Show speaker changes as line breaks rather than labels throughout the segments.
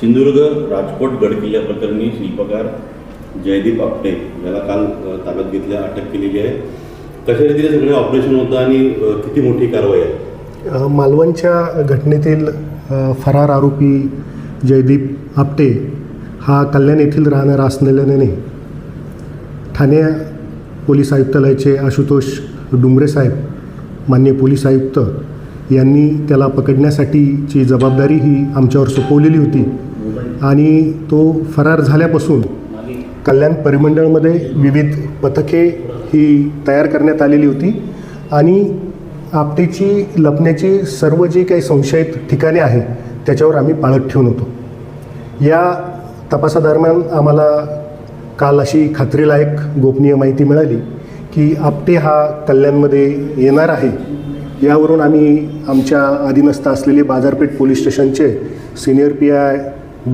सिंधुदुर्ग राजकोट गडकिल्ल्या प्रकरणी शिल्पकार जयदीप आपटे याला काल ताब्यात घेतल्या अटक केलेली आहे. कशा रीतीने सगळे ऑपरेशन होतं आणि किती मोठी कारवाई आहे?
मालवणच्या घटनेतील फरार आरोपी जयदीप आपटे हा कल्याण येथील राहणारा असलेल्याने ठाणे पोलीस आयुक्तालयाचे आशुतोष डुंबरे साहेब मान्य पोलीस आयुक्त यांनी त्याला पकडण्यासाठीची जबाबदारी ही आमच्यावर सोपवलेली होती. आणि तो फरार झाल्यापासून कल्याण परिमंडळमध्ये विविध पथके ही तयार करण्यात आलेली होती. आणि आपटेची लपण्याची सर्व जी काही संशयित ठिकाणे आहे त्याच्यावर आम्ही पाळत ठेवून होतो. या तपासादरम्यान आम्हाला काल अशी खात्रीलायक गोपनीय माहिती मिळाली की आपटे हा कल्याणमध्ये येणार आहे. यावरून आम्ही आमच्या अधीनस्थ असलेले बाजारपेठ पोलीस स्टेशनचे सिनियर पी आय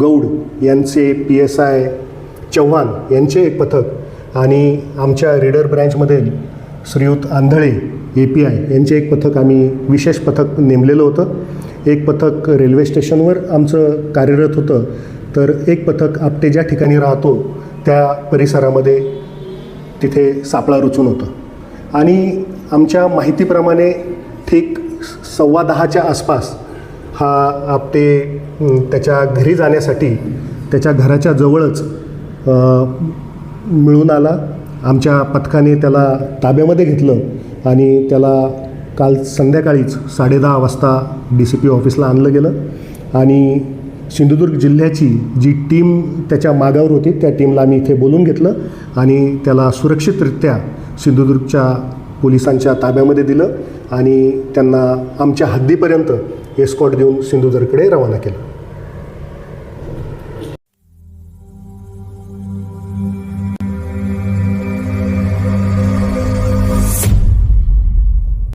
गौड यांचे पी एस आय चव्हाण यांचे एक पथक आणि आमच्या raider ब्रँचमधील Shriyut Andhale A P I यांचे एक पथक आम्ही विशेष पथक नेमलेलं होतं. एक पथक रेल्वे स्टेशनवर आमचं कार्यरत होतं. तर एक पथक आपटे ज्या ठिकाणी राहतो त्या परिसरामध्ये तिथे सापळा रुचून होतं. आणि आमच्या माहितीप्रमाणे ठीक सव्वा दहाच्या आसपास हा आपटे त्याच्या घरी जाण्यासाठी त्याच्या घराच्या जवळच मिळून आला. आमच्या पथकाने त्याला ताब्यामध्ये घेतलं आणि त्याला काल संध्याकाळीच साडेदहा वाजता डी सी पी ऑफिसला आणलं गेलं. आणि सिंधुदुर्ग जिल्ह्याची जी टीम त्याच्या मागावर होती त्या टीमला आम्ही इथे बोलून घेतलं आणि त्याला सुरक्षितरित्या सिंधुदुर्गच्या पोलिसांच्या ताब्यामध्ये दिलं. आणि त्यांना आमच्या हद्दीपर्यंत एस्कॉट देऊन सिंधुदुर्गकडे रवाना केलं.